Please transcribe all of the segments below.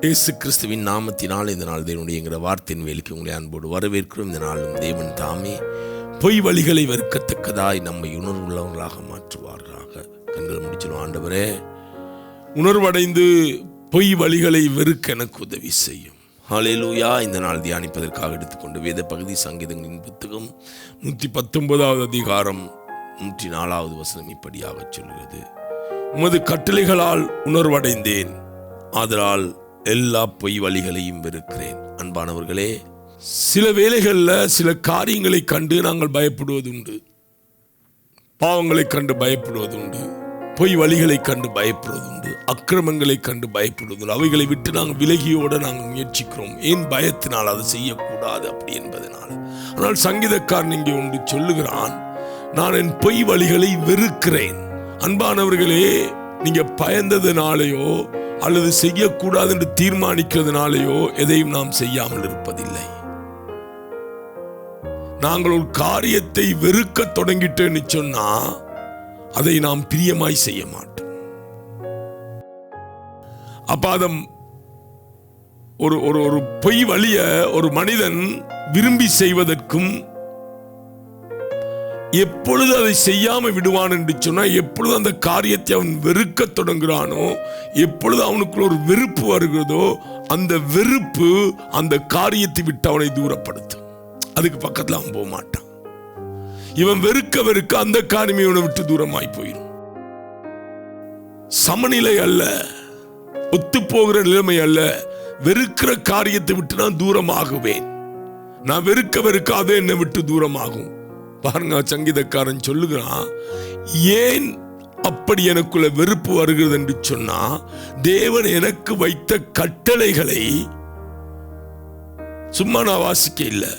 இயேசு கிறிஸ்துவின் நாமத்தினால் இந்த நாள் தேவனுடைய என்கிற வார்த்தையின் வேலைக்கு உங்களை அன்போடு வரவேற்கிறோம். இந்த நாளும் தேவன் தாமே. பொய் வழிகளை வெறுக்கத்தக்கதாய் நம்மை உணர்வுள்ளவர்களாக மாற்றுவார்களாக கண்கள் முடிச்சிடும் ஆண்டவரே. உணர்வடைந்து பொய் வழிகளை வெறுக்க எனக்கு உதவி செய்யும். ஹாலேலூயா இந்த நாள் தியானிப்பதற்காக எடுத்துக்கொண்டு வேத பகுதி சங்கீதங்களின் புத்தகம் நூற்றி பத்தொன்பதாவது அதிகாரம் நூற்றி நாலாவது வசனம் இப்படியாக சொல்கிறது. உமது கட்டளைகளால் உணர்வடைந்தேன். ஆதலால் எல்லா பொய் வழிகளையும் வெறுக்கிறேன். அன்பானவர்களே சில வேளைகளில் சில காரியங்களை கண்டு நாங்கள் பயப்படுவதுண்டு. பாவங்களை கண்டு பயப்படுவதுண்டு. பொய் வழிகளை கண்டு பயப்படுவதுண்டு. அக்கிரமங்களை கண்டு பயப்படுவதுண்டு. அவைகளை விட்டு நாங்கள் விலகியோட நாங்கள் முயற்சிக்கிறோம். ஏன் பயத்தினால் அதை செய்யக்கூடாது அப்படி என்பதனால். ஆனால் சங்கீதக்காரன் இங்கே ஒன்று சொல்லுகிறான் நான் என் பொய் வழிகளை வெறுக்கிறேன். அன்பானவர்களே நீங்கள் பயந்ததுனாலேயோ அல்லது செய்யக்கூடாது என்று தீர்மானிக்கிறதுனாலேயோ எதையும் நாம் செய்யாமல் இருப்பதில்லை. நாங்கள் ஒரு காரியத்தை வெறுக்க தொடங்கிட்டேன்னு சொன்னா அதை நாம் பிரியமாய் செய்ய மாட்டோம். அப்ப அதம் ஒரு ஒரு ஒரு பொய் வழிய ஒரு மனிதன் விரும்பி செய்வதற்கும் எப்பொழுது அதை செய்யாமல் விடுவான் என்று சொன்னால் எப்பொழுது அந்த காரியத்தை அவன் வெறுக்க தொடங்குறானோ எப்பொழுது அவனுக்குள்ள ஒரு வெறுப்பு வருகிறதோ அந்த வெறுப்பு அந்த காரியத்தை விட்டு அவனை தூரப்படுத்தும். அதுக்கு பக்கத்தில் அவன் போக மாட்டான் இவன் வெறுக்க வெறுக்க அந்த காரியமே இவனை விட்டு தூரமாய் போயிடும் சமநிலை அல்ல ஒத்து போகிற நிலைமை அல்ல வெறுக்கிற காரியத்தை விட்டு நான் தூரமாகுவேன். நான் வெறுக்க வெறுக்க அது என்னை விட்டு தூரமாகும். பாருங்க சங்கீதக்காரன் சொல்லுகிறான் ஏன் அப்படி எனக்குள்ள வெறுப்பு வருகிறது? என்று சொன்னா தேவன் எனக்கு வைத்த கட்டளைகளை சும்மா நான் வாசிக்க இல்லை.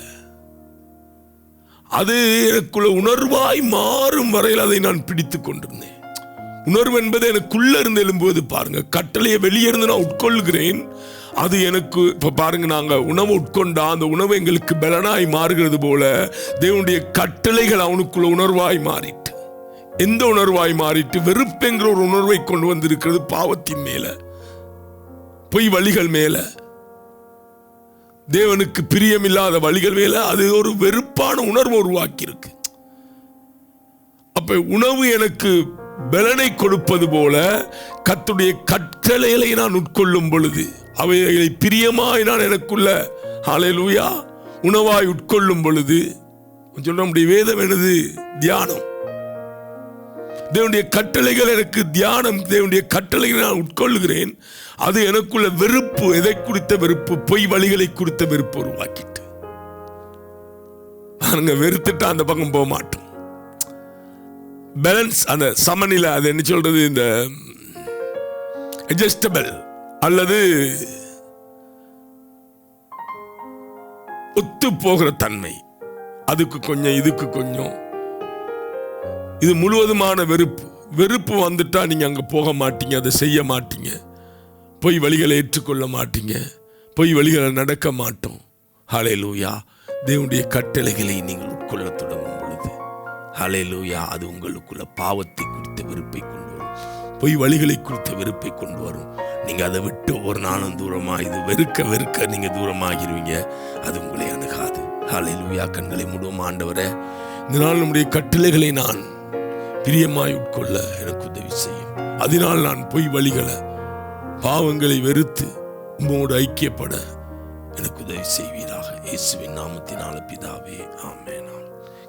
அது எனக்குள்ள உணர்வாய் மாறும் வரையில் அதை நான் பிடித்து கொண்டிருந்தேன். உணர்வு என்பது எனக்குள்ள இருந்து எழும்போது பாருங்க. கட்டளையை வெளியே இருந்து நான் உட்கொள்கிறேன். அது எனக்கு இப்போ பாருங்க நாங்கள் உணவு உட்கொண்டா அந்த உணவு எங்களுக்கு பலனாய் மாறுகிறது போல தேவனுடைய கட்டளைகள் அவனுக்குள்ள உணர்வாய் மாறிட்டு எந்த உணர்வாய் மாறிட்டு வெறுப்பெங்கிற ஒரு உணர்வை கொண்டு வந்திருக்கிறது பாவத்தின் மேல பொய் வழிகள் மேல. தேவனுக்கு பிரியமில்லாத வழிகள் மேல அது ஒரு வெறுப்பான உணர்வு உருவாக்கி இருக்கு அப்ப உணவு எனக்கு பலனை கொடுப்பது போல கத்துடைய கட்டளைகளை நான் உட்கொள்ளும் பொழுது அவைகளை பிரியமாய் நான் எனக்குள்ள அலையலூயா உணவாய் உட்கொள்ளும் பொழுது சொல்ல முடிய வேதம் எனது தியானம். தேவனுடைய கட்டளைகள் எனக்கு தியானம் தேவனுடைய கட்டளைகளை நான் உட்கொள்ளுகிறேன் அது எனக்குள்ள வெறுப்பு எதை குறித்த வெறுப்பு? பொய் வழிகளை குறித்த வெறுப்பு உருவாக்கிட்டு. நாங்கள் வெறுத்துட்டா அந்த பக்கம் போக மாட்டோம். பேலன்ஸ் அந்த சமநிலை அது என்ன சொல்றது இந்த அட்ஜஸ்டபிள் அல்லது ஒத்து போகிற தன்மை. அதுக்கு கொஞ்சம் இதுக்கு கொஞ்சம். இது முழுவதுமான வெறுப்பு. வெறுப்பு வந்துட்டா நீங்க அங்க போக மாட்டீங்க அதை செய்ய மாட்டீங்க. பொய் வழிகளை ஏற்றுக்கொள்ள மாட்டீங்க. பொய் வழிகளை நடக்க மாட்டோம். ஹலே லூயா தேவனுடைய கட்டளைகளை நீங்கள் உட்கொள்ள தொடங்கும் பொழுது. ஹலே லூயா அது உங்களுக்குள்ள பாவத்தை குறித்த வெறுப்பை கொண்டு வரும். பொய் வழிகளை குறித்த வெறுப்பை கொண்டு வரும். நீங்கள் அதை விட்டு ஒரு நாளும் தூரமா இது வெறுக்க வெறுக்க நீங்கள் தூரமாகிருவீங்க. அது உங்களை அணுகாது. ஹலே லூயா கண்களை முழுவதும் ஆண்டவரே. இந்த நாள் நம்முடைய கட்டளைகளை நான் பிரியமாய் உட்கொள்ள எனக்கு உதவி செய்யும். அதனால் நான் பொய் வழிகளை பாவங்களை வெறுத்து உம்மோடு ஐக்கியப்பட எனக்கு உதவி செய்வீராக. இயேசுவின் நாமத்தினால பிதாவே ஆமென்.